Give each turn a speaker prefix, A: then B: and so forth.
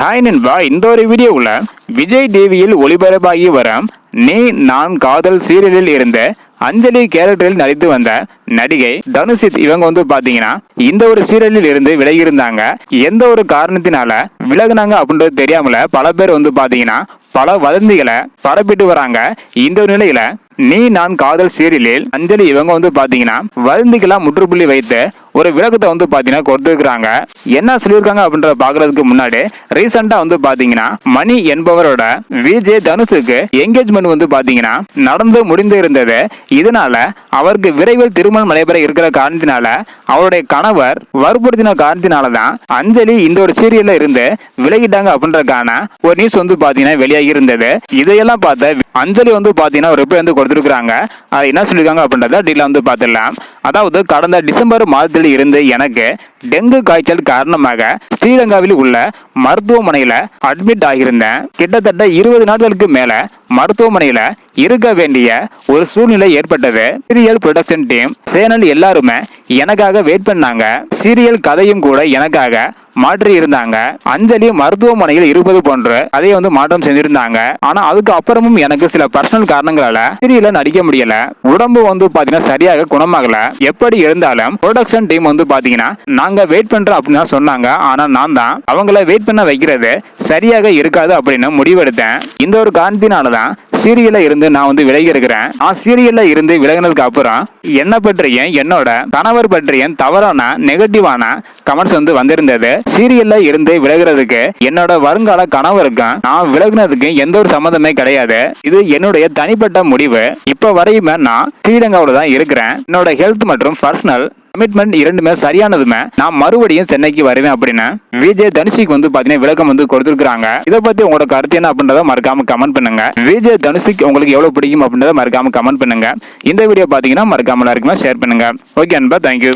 A: Hi நண்பா இந்த ஒரு வீடியோவில் விஜய் டிவியில் ஒளிபரப்பாகி வரும் நீ நான் காதல் சீரியலில் இருந்த அஞ்சலி கேரக்டரில் நடித்து வந்த நடிகை தனுஷித் இவங்க வந்து பாத்தீங்கன்னா இந்த ஒரு சீரியலில் இருந்து விலகி இருந்தாங்க எந்த ஒரு காரணத்தினால விலகுனாங்க அப்படின்றது தெரியாமல பல பேர் வந்து பாத்தீங்கன்னா பல வதந்திகளை பரப்பிட்டு வராங்க. இந்த ஒரு நிலையில நீ நான் காதல் சீரியலில் அஞ்சலி இவங்க வந்து பாத்தீங்கன்னா வதந்திக்கெல்லாம் முற்றுப்புள்ளி வைத்து ஒரு விளக்கத்தை வந்து பாத்தீங்கன்னா கொடுத்துருக்காங்க என்ன சொல்லியிருக்காங்க அப்படின்றத பாக்குறதுக்கு முன்னாடி ரீசெண்டா வந்து பாத்தீங்கன்னா மணி என்பவரோட விஜய் தனுஷுக்கு என்கேஜ்மெண்ட் வந்து பாத்தீங்கன்னா நடந்து முடிந்து இருந்தது. இதனால அவருக்கு விரைவில் திருமணம் நடைபெற இருக்கிற காரணத்தினால அவருடைய கணவர் வற்புறுத்தின காரணத்தினால தான் அஞ்சலி இந்த ஒரு சீரியல்ல இருந்து விலகிட்டாங்க அப்படின்றதுக்கான ஒரு நியூஸ் வந்து பாத்தீங்கன்னா வெளியாகி இருந்தது. இதையெல்லாம் பார்த்த அஞ்சலி வந்து பாத்தீங்கன்னா ஒரு ரிப்ளை வந்து கொடுத்துருக்காங்க அது என்ன சொல்லியிருக்காங்க அப்படின்றத டீல வந்து பார்த்துடலாம். அதாவது கடந்த டிசம்பர் மாதத்தில் இருந்து எனக்கு டெங்கு காய்ச்சல் காரணமாக ஸ்ரீலங்காவில் உள்ள மருத்துவமனையில அட்மிட் ஆகியிருந்தேன். கிட்டத்தட்ட இருபது நாட்களுக்கு மேல மருத்துவமனையில இருக்க வேண்டிய ஒரு சூழ்நிலை ஏற்பட்டது. சீரியல் ப்ரொடக்ஷன் டீம் சேனல் எல்லாருமே எனக்காக வெயிட் பண்ணாங்க. சீரியல் கதையும் கூட எனக்காக மாற்றி இருந்தாங்க அஞ்சலி மருத்துவமனையில் இருப்பது போன்று அதை வந்து மாற்றம் செஞ்சிருந்தாங்க. ஆனா அதுக்கு அப்புறமும் எனக்கு சில பர்சனல் காரணங்களால சீரியல்ல நடிக்க முடியல. உடம்பு வந்து பாத்தீங்கன்னா சரியாக குணமாகல. எப்படி இருந்தாலும் ப்ரொடக்ஷன் டீம் வந்து பாத்தீங்கன்னா நாங்க வெயிட் பண்றோம் அப்படின்னு தான் சொன்னாங்க. ஆனா நான் தான். அவங்கள வெயிட் பண்ண வைக்கிறது சரியாக இருக்காது அப்படின்னு முடிவெடுத்தேன். இந்த ஒரு காரணத்தினாலதான் சீரியல்ல இருந்து நான் வந்து விலகி இருக்கிறேன். நான் சீரியல்ல இருந்து விலகினதுக்கு அப்புறம் என்ன பற்றியும் என்னோட கணவர் பற்றியும் தவறான நெகட்டிவான கமெண்ட்ஸ் வந்து வந்திருந்தது. சீரியல்ல இருந்து விலகிறதுக்கு என்னோட வருங்கால கணவருக்கும் நான் விலகினதுக்கு எந்த ஒரு சம்மந்தமே கிடையாது. இது என்னுடைய தனிப்பட்ட முடிவு. இப்ப வரையுமே நான் ஸ்ரீலங்காவில் தான் இருக்கிறேன். என்னோட ஹெல்த் மற்றும் பர்சனல் கமிட்மெண்ட் இரண்டுமே சரியானதுமே நான் மறுபடியும் சென்னைக்கு வருவேன் அப்படின்னு விஜய் தனுஷிக்கு வந்து பாத்தீங்கன்னா விளக்கம் வந்து கொடுத்துருக்காங்க இதை பத்தி உங்களோட கருத்து என்ன அப்படின்றத மறக்காம கமெண்ட் பண்ணுங்க. விஜய் தனுஷிக்கு உங்களுக்கு எவ்வளவு பிடிக்கும் அப்படின்றத மறக்காம கமெண்ட் பண்ணுங்க. இந்த வீடியோ பாத்தீங்கன்னா மறக்காம எல்லாருக்குமே ஷேர் பண்ணுங்க. ஓகே அன்பா தேங்க்யூ